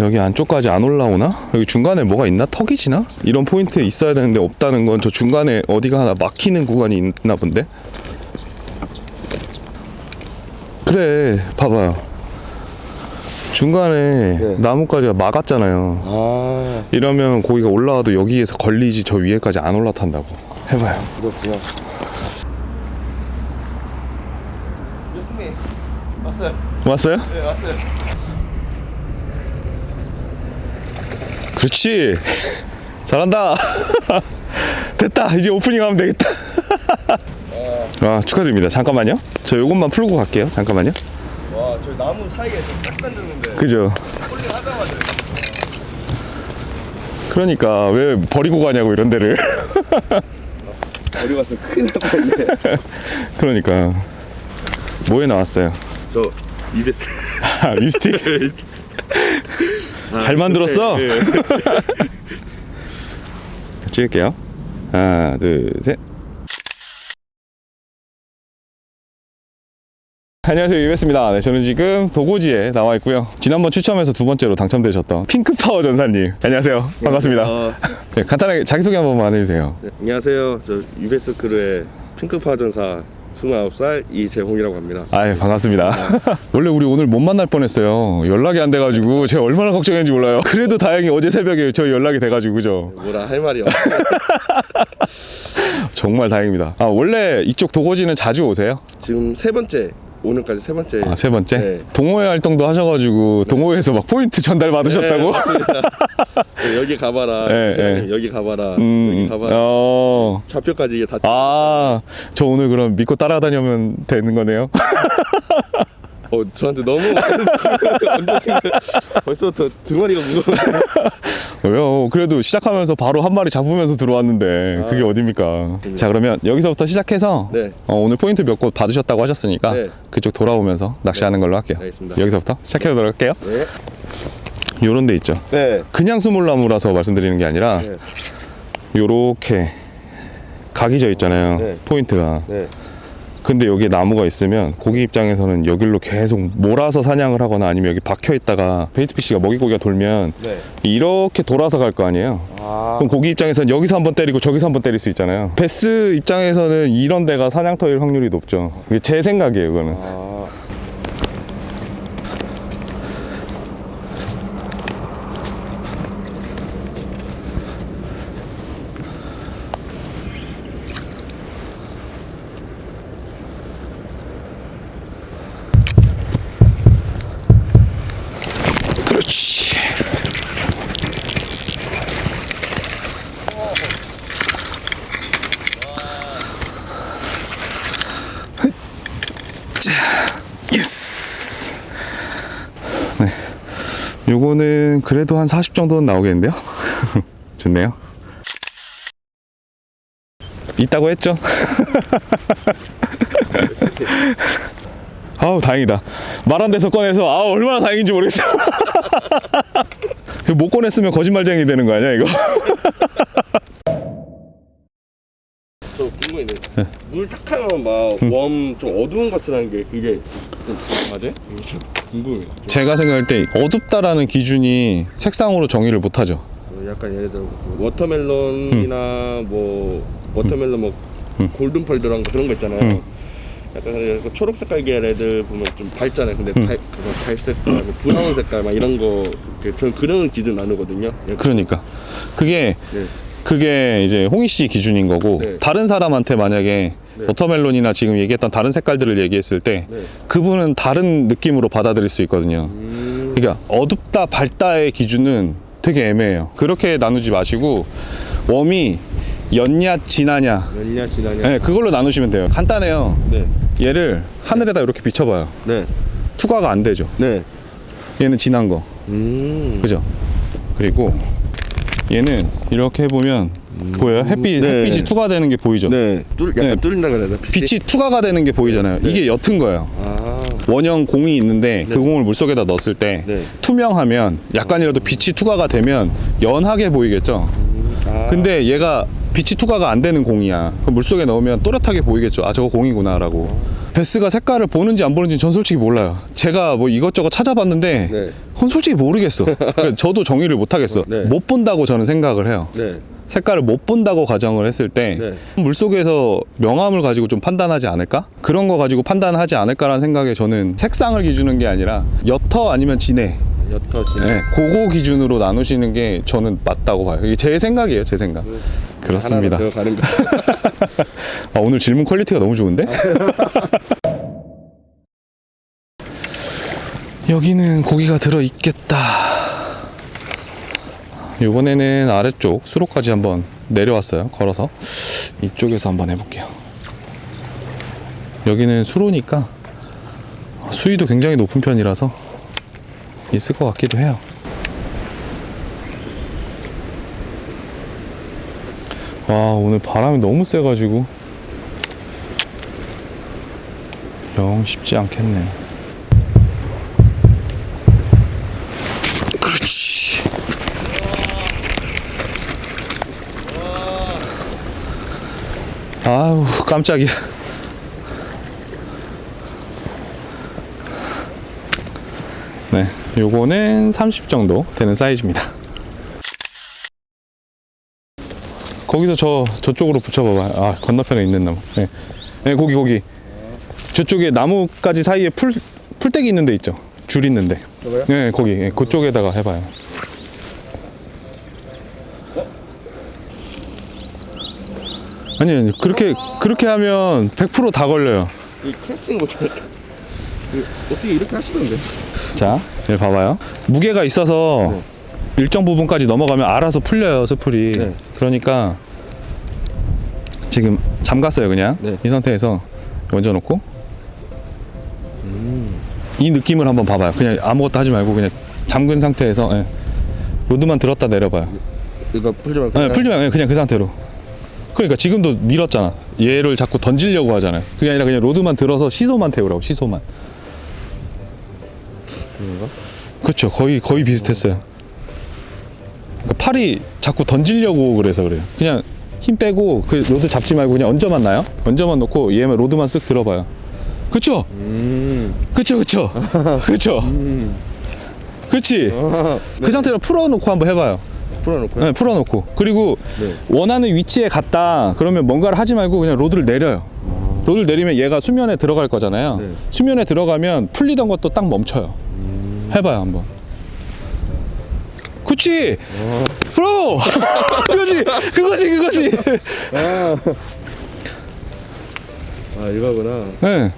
여기 안쪽까지 안 올라오나? 여기 중간에 뭐가 있나? 턱이 지나? 이런 포인트 있어야 되는데 없다는 건 저 중간에 어디가 하나 막히는 구간이 있나 본데? 그래 봐봐요 중간에 네. 나뭇가지가 막았잖아요 아 이러면 고기가 올라와도 여기에서 걸리지 저 위에까지 안 올라탄다고 해봐요 그렇구나. 왔어요. 왔어요? 네 왔어요. 그렇지. 잘한다. 됐다. 이제 오프닝 하면 되겠다. 아 축하드립니다. 잠깐만요. 저 요것만 풀고 갈게요. 잠깐만요. 와 저 나무 사이에 딱 던졌는데. 그죠? 홀링 하자마자. 그러니까 왜 버리고 가냐고 이런 데를. 어디 갔어? 큰일 날 뻔했네. 그러니까. 뭐에 나왔어요? 저 이베스. 아 리스틱 잘 만들었어? 네, 네. 찍을게요. 하나 둘 셋. 안녕하세요. 유베스입니다. 네, 저는 지금 도고지에 나와 있고요. 지난번 추첨해서 두 번째로 당첨되셨던 핑크파워 전사님. 안녕하세요. 반갑습니다. 어, 네, 간단하게 자기소개 한 번만 해주세요. 네, 안녕하세요. 저 이베스 크루의 핑크파 전사 29살 이재홍이라고 합니다. 아유 반갑습니다 원래 우리 오늘 못 만날 뻔했어요 연락이 안 돼가지고 제가 얼마나 걱정했는지 몰라요 그래도 다행히 어제 새벽에 저희 연락이 돼가지고 그죠 뭐라 할 말이 없어. 정말 다행입니다 아 원래 이쪽 도고지는 자주 오세요? 지금 세 번째 오늘까지 세 번째. 아, 세 번째? 네. 동호회 활동도 하셔가지고 동호회에서 막 포인트 전달 받으셨다고? 네, 맞습니다. 네, 여기 가봐라. 네, 네. 여기 가봐라. 음, 여기 가봐라. 어. 좌표까지 이게 다. 아, 저 오늘 그럼 믿고 따라다니면 되는 거네요? 어 저한테 너무 벌써부터 등어리가 무거워. 왜요? 그래도 시작하면서 바로 한 마리 잡으면서 들어왔는데 그게 아. 어딥니까? 자, 그러면 여기서부터 시작해서 네. 어, 오늘 포인트 몇 곳 받으셨다고 하셨으니까 네. 그쪽 돌아오면서 낚시하는 걸로 할게요. 알겠습니다. 여기서부터 시작해 보도록 할게요. 네. 요런 데 있죠. 네. 그냥 스몰나무라서 말씀드리는 게 아니라 네. 요렇게 각이 져 있잖아요. 네. 포인트가. 네. 근데 여기에 나무가 있으면 고기 입장에서는 여기로 계속 몰아서 사냥을 하거나 아니면 여기 박혀 있다가 베이트피쉬가 먹이고기가 돌면 네. 이렇게 돌아서 갈 거 아니에요. 아. 그럼 고기 입장에서는 여기서 한번 때리고 저기서 한번 때릴 수 있잖아요. 베스 입장에서는 이런 데가 사냥터일 확률이 높죠. 이게 제 생각이에요, 그거는. 아. 요거는 그래도 한 40 정도는 나오겠는데요? 좋네요. 있다고 했죠? 아우 다행이다 말안 돼서 꺼내서 아 얼마나 다행인지 모르겠어 못 꺼냈으면 거짓말쟁이 되는 거 아니야 이거 저 궁금해요. 물 탁 하면 막웜 좀 어두운 것이라는 게 그게 좀 맞아요? 이게 좀 궁금해요. 좀 제가 생각할 때 어둡다라는 기준이 색상으로 정의를 못하죠 어, 약간 예를 들어 그 워터멜론이나 뭐 워터멜론 뭐 음. 골든 펄드란 거 그런 거 있잖아요. 음. 약간 그 초록 색깔 계열 애들 보면 좀 밝잖아요. 근데 음. 발, 그거 갈색, 뭐 브라운 색깔 막 이런 거 그, 저는 그런 기준 나누거든요. 예, 그러니까 그게 네. 그게 이제 홍희 씨 기준인 거고 네. 다른 사람한테 만약에 네. 워터멜론이나 지금 얘기했던 다른 색깔들을 얘기했을 때 네. 그분은 다른 느낌으로 받아들일 수 있거든요 음, 그러니까 어둡다 밝다의 기준은 되게 애매해요. 그렇게 나누지 마시고 웜이 연냐 진하냐 연냐 지나냐. 네, 그걸로 나누시면 돼요. 간단해요. 네. 얘를 하늘에다 이렇게 비춰봐요. 네. 투과가 안 되죠. 네. 얘는 진한 거, 음. 그죠? 그리고 얘는 이렇게 해보면 보여요? 햇빛 네. 햇빛이 투과되는 게 보이죠? 네. 뚫 약간 네. 뚫린다 그래야 되나? 빛이 투과가 되는 게 보이잖아요. 네. 이게 옅은 거예요. 아. 원형 공이 있는데 네. 그 공을 물속에다 넣었을 때 네. 투명하면 약간이라도 빛이 투과가 되면 연하게 보이겠죠. 아. 근데 얘가 빛이 투과가 안 되는 공이야. 물속에 넣으면 또렷하게 보이겠죠. 아 저거 공이구나 라고. 베스가 색깔을 보는지 안 보는지 전 솔직히 몰라요. 제가 뭐 이것저것 찾아봤는데 네. 그건 솔직히 모르겠어. 그러니까 저도 정의를 못 하겠어. 네. 못 본다고 저는 생각을 해요. 네. 색깔을 못 본다고 가정을 했을 때 네. 물속에서 명암을 가지고 좀 판단하지 않을까? 그런 거 가지고 판단하지 않을까라는 생각에 저는 색상을 기준한 게 아니라 옅어 아니면 진해 옅어진. 네, 그거 기준으로 나누시는 게 저는 맞다고 봐요. 이게 제 생각이에요, 제 생각. 그렇습니다. 하나로 들어가는 거. 아, 오늘 질문 퀄리티가 너무 좋은데? 여기는 고기가 들어 있겠다. 이번에는 아래쪽 수로까지 한번 내려왔어요. 걸어서 이쪽에서 한번 해볼게요. 여기는 수로니까 수위도 굉장히 높은 편이라서 있을 것 같기도 해요. 와 오늘 바람이 너무 세가지고 영 쉽지 않겠네. 그렇지. 아우 깜짝이야. 네, 요거는 30 정도 되는 사이즈입니다. 거기서 저 저쪽으로 붙여봐봐요. 아 건너편에 있는 나무. 네, 네 거기 거기. 저쪽에 나무까지 사이에 풀 풀떼기 있는 데 있죠. 줄 있는데. 저거요? 네, 거기 예, 그쪽에다가 해봐요. 아니 아니 그렇게 그렇게 하면 100%다 걸려요. 이 캐스팅 못하 그 어떻게 이렇게 하시던데? 자, 여기 봐봐요. 무게가 있어서 네. 일정 부분까지 넘어가면 알아서 풀려요, 스풀이. 네. 그러니까 지금 잠갔어요, 그냥. 네. 이 상태에서 얹어 놓고 음. 이 느낌을 한번 봐봐요. 그냥 아무것도 하지 말고 그냥 잠근 상태에서 예. 로드만 들었다 내려봐요. 이거 풀지 말고. 예, 풀지 말고 그냥 그 상태로. 그러니까 지금도 밀었잖아. 얘를 자꾸 던지려고 하잖아요. 그게 아니라 그냥 로드만 들어서 시소만 태우라고 시소만. 그런가? 그렇죠. 거의 거의 비슷했어요. 그러니까 팔이 자꾸 던지려고 그래서 그래요. 그냥 힘 빼고 그 로드 잡지 말고 그냥 얹어만 놔요. 얹어만 놓고 얘만 로드만 쓱 들어봐요. 그렇죠. 음. 그렇죠. 그렇죠. 그렇죠. 음. 그렇지. 아, 그 상태로 풀어놓고 한번 해봐요. 풀어놓고요. 네, 풀어놓고 그리고 네. 원하는 위치에 갔다 그러면 뭔가를 하지 말고 그냥 로드를 내려요. 로드를 내리면 얘가 수면에 들어갈 거잖아요. 네. 수면에 들어가면 풀리던 것도 딱 멈춰요. 해봐요 한번. 그치? 프로! 그거지! 그거지 그거지! 아. 아 이거구나. 네.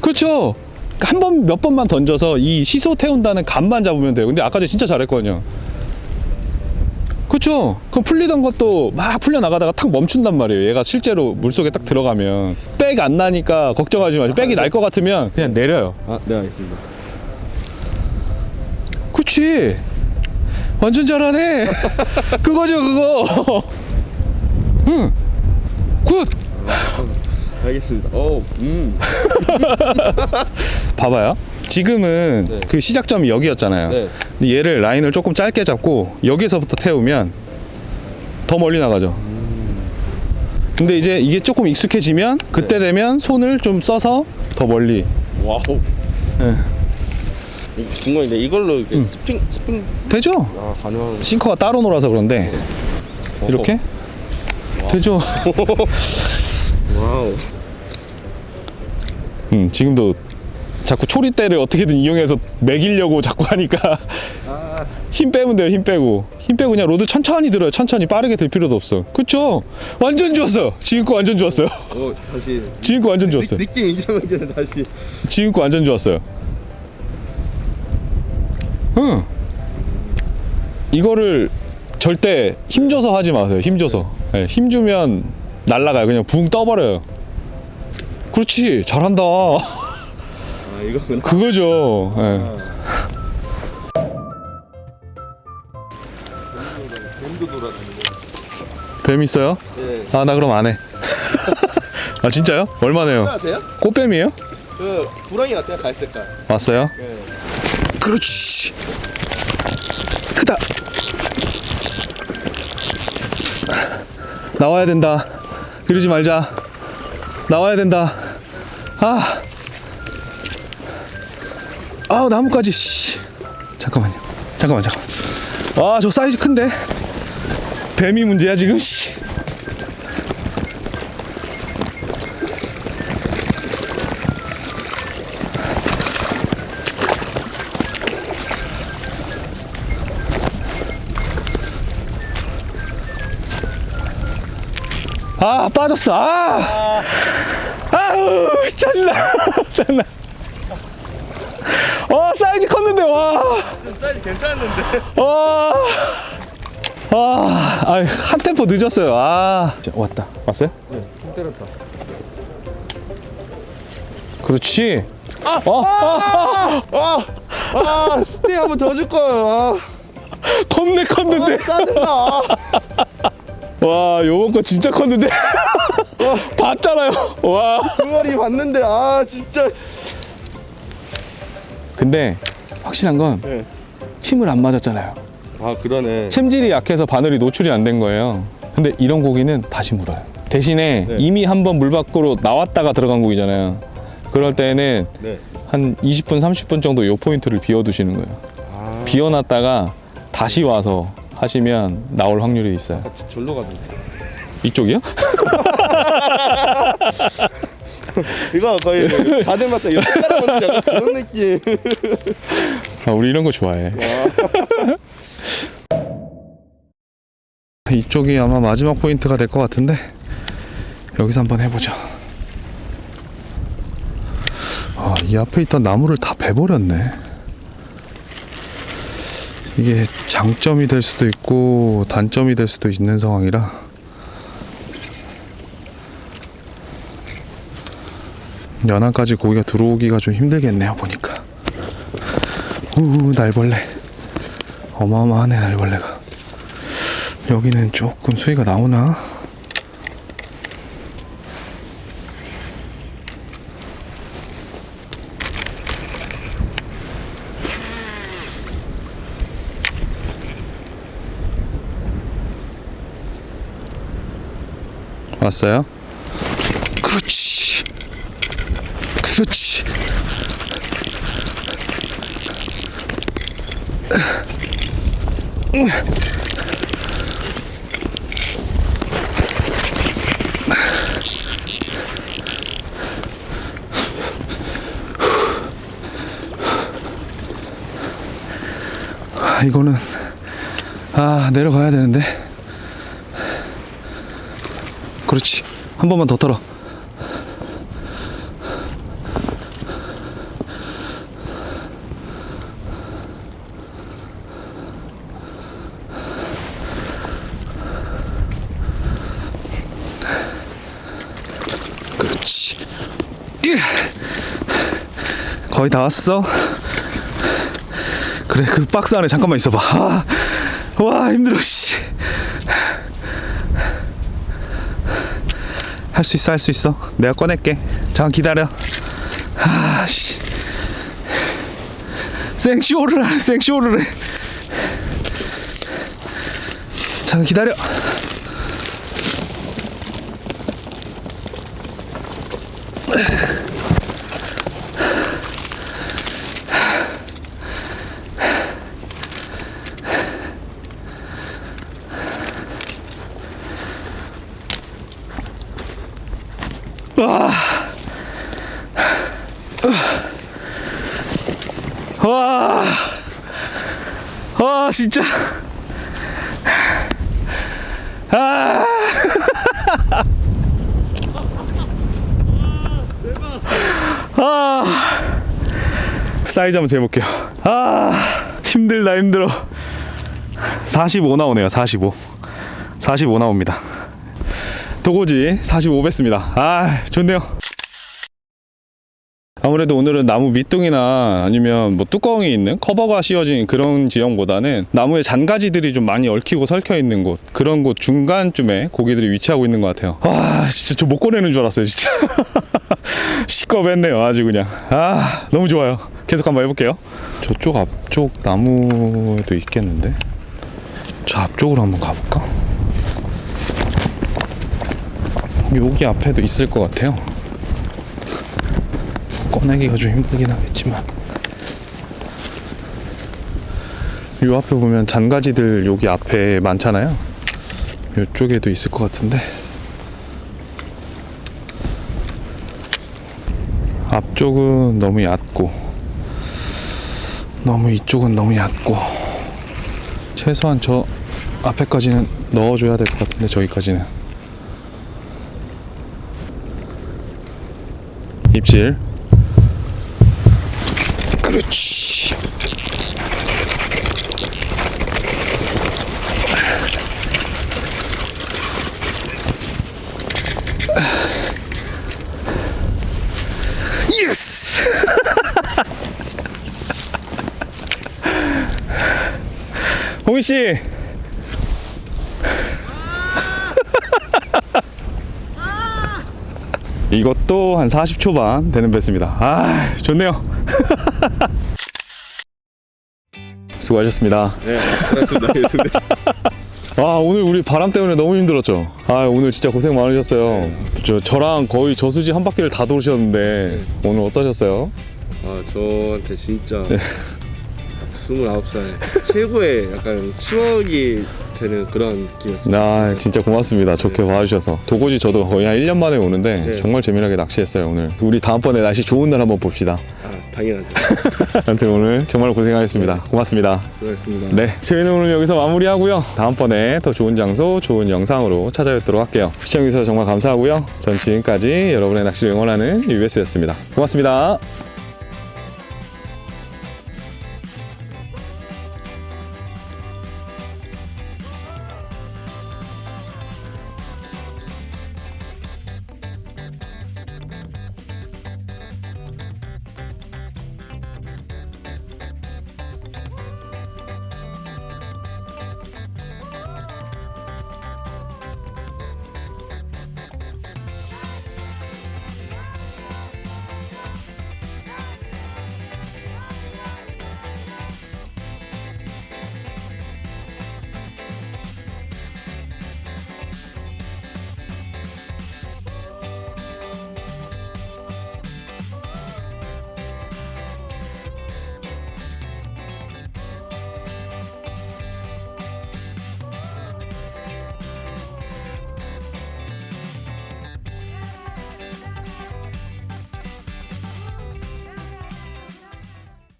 그렇죠. 한 번 몇 번만 던져서 이 시소 태운다는 감만 잡으면 돼요. 근데 아까 전 진짜 잘했거든요. 그렇죠. 그럼 풀리던 것도 막 풀려 나가다가 탁 멈춘단 말이에요. 얘가 실제로 물 속에 딱 들어가면 백 안 나니까 걱정하지 마세요. 백이 날 것 같으면 그냥 내려요. 아, 네 알겠습니다. 그치. 완전 잘하네. 그거죠 그거. 응. 굿. 알겠습니다. 어, 음. 봐봐요. 지금은 네. 그 시작점이 여기였잖아요. 네. 근데 얘를 라인을 조금 짧게 잡고 여기서부터 태우면 더 멀리 나가죠. 근데 이제 이게 조금 익숙해지면 그때 되면 손을 좀 써서 더 멀리. 와우. 네. 궁금한데 이걸로 이렇게 스핑 스핑 되죠? 아 가능한 싱커가 따로 놀아서 그런데 이렇게 되죠. 와우. 음, 지금도 자꾸 초리대를 어떻게든 이용해서 매기려고 자꾸 하니까 아, 힘 빼면 돼요 힘 빼고 힘 빼고 그냥 로드 천천히 들어요 천천히 빠르게 들 필요도 없어 그쵸 완전 좋았어요 지금 거 완전 좋았어요 어 다시 지금 거 완전 좋았어요 느, 느낌 이상하게 다시. 지금 거 완전 좋았어요 응 이거를 절대 힘줘서 하지 마세요 힘줘서 네, 힘주면 날라가요 그냥 붕 떠버려요 그렇지 잘한다 아 이거구나. 그거죠 예. 뱀도 돌아다니고. 뱀 있어요? 네. 아나 그럼 안 해. 아 진짜요? 얼마네요? 꽃뱀이에요? 그 구렁이 같아요 갈색깔. 왔어요? 네. 그렇지. 크다. 나와야 된다. 이러지 말자. 나와야 된다. 아. 아, 나무까지, 씨. 잠깐만요. 잠깐만, 잠깐만. 아, 저 사이즈 큰데? 뱀이 문제야, 지금, 씨. 빠졌어. 아! 아우 짜증나. 짜증나. 어 사이즈 컸는데 사이즈 괜찮았는데. 와와 아, 아, 한 템포 늦었어요. 아. 자, 왔다. 왔어요? 네, 힘 때렸다. 그렇지. 아, 어, 아, 아, 아, 스테이 한번 더 줄 거예요. 겁내 컸는데. 아, 짜증나. 와 요번 거 진짜 컸는데 봤잖아요 와그 머리 봤는데, 아, 진짜. 근데 확실한 건 네. 침을 안 맞았잖아요 아, 그러네. 챔질이 약해서 바늘이 노출이 안 된 거예요. 근데 이런 고기는 다시 물어요. 대신에 네. 이미 한번 물 밖으로 나왔다가 들어간 고기잖아요. 그럴 때는 네. 한 20분, 30분 정도 요 포인트를 비워두시는 거예요. 아, 비워놨다가 다시 와서 하시면 나올 확률이 있어요. 같이 절로 가던데. 이쪽이요? 이거 거의 다들 맞춰. 이거 약간 그런 느낌. 아, 우리 이런 거 좋아해. 이쪽이 아마 마지막 포인트가 될 것 같은데 여기서 한번 해보죠. 아, 이 앞에 있던 나무를 다 베버렸네. 이게 장점이 될 수도 있고 단점이 될 수도 있는 상황이라. 연안까지 고기가 들어오기가 좀 힘들겠네요 보니까. 우 날벌레. 어마어마하네 날벌레가. 여기는 조금 수위가 나오나 왔어요? 그렇지. 그렇지. 아, 이거는 아 내려가야 되는데 그렇지. 한 번만 더 털어. 그렇지. 예. 거의 다 왔어? 그래 그 박스 안에 잠깐만 있어봐. 아, 와 힘들어 씨. 할 수 있어 할 수 있어. 내가 꺼낼게. 잠깐 기다려. 아씨. 생쇼를 하네 생쇼를 해. 잠깐 기다려 와, 와 진짜. 아. 아. 사이즈 한번 재볼게요. 아, 힘들다 힘들어. 45 나오네요. 45. 45 나옵니다. 도고지 45 뺐습니다. 아, 좋네요. 아무래도 오늘은 나무 밑둥이나 아니면 뭐 뚜껑이 있는 커버가 씌워진 그런 지형보다는 나무의 잔가지들이 좀 많이 얽히고 설켜 있는 곳 그런 곳 중간쯤에 고기들이 위치하고 있는 것 같아요. 와 진짜 저 못 꺼내는 줄 알았어요 진짜. 시꺼맸네요 아주 그냥. 아 너무 좋아요. 계속 한번 해볼게요. 저쪽 앞쪽 나무도 있겠는데. 저 앞쪽으로 한번 가볼까? 여기 앞에도 있을 것 같아요. 꺼내기가 좀 힘들긴 하겠지만. 요 앞에 보면 잔가지들 여기 앞에 많잖아요. 요쪽에도 있을 것 같은데. 앞쪽은 너무 얕고 너무 이쪽은 너무 얕고. 최소한 저 앞에까지는 넣어줘야 될 것 같은데 저기까지는 입질. 그렇지. 예스 씨 이것도 한 40초 반 되는 배스입니다. 아, 좋네요. 수고하셨습니다. 네, 고맙습니다. 유튜브. 아, 오늘 우리 바람 때문에 너무 힘들었죠. 아, 오늘 진짜 고생 많으셨어요. 저, 저랑 거의 저수지 한 바퀴를 다 도우셨는데 오늘 어떠셨어요? 아, 저한테 진짜 29살 최고의 약간 추억이 되는 그런 느낌이었어요. 아, 진짜 고맙습니다. 좋게 봐주셔서. 도고지 저도 거의 한 1년 만에 오는데 네. 정말 재미나게 낚시했어요, 오늘. 우리 다음번에 날씨 좋은 날 한번 봅시다. 아, 당연하죠. 아무튼 오늘 정말 고생하셨습니다. 고맙습니다. 수고하셨습니다. 네, 저희는 오늘 여기서 마무리하고요. 다음번에 더 좋은 장소, 좋은 영상으로 찾아뵙도록 할게요. 시청해주셔서 정말 감사하고요. 전 지금까지 여러분의 낚시를 응원하는 UBS였습니다. 고맙습니다.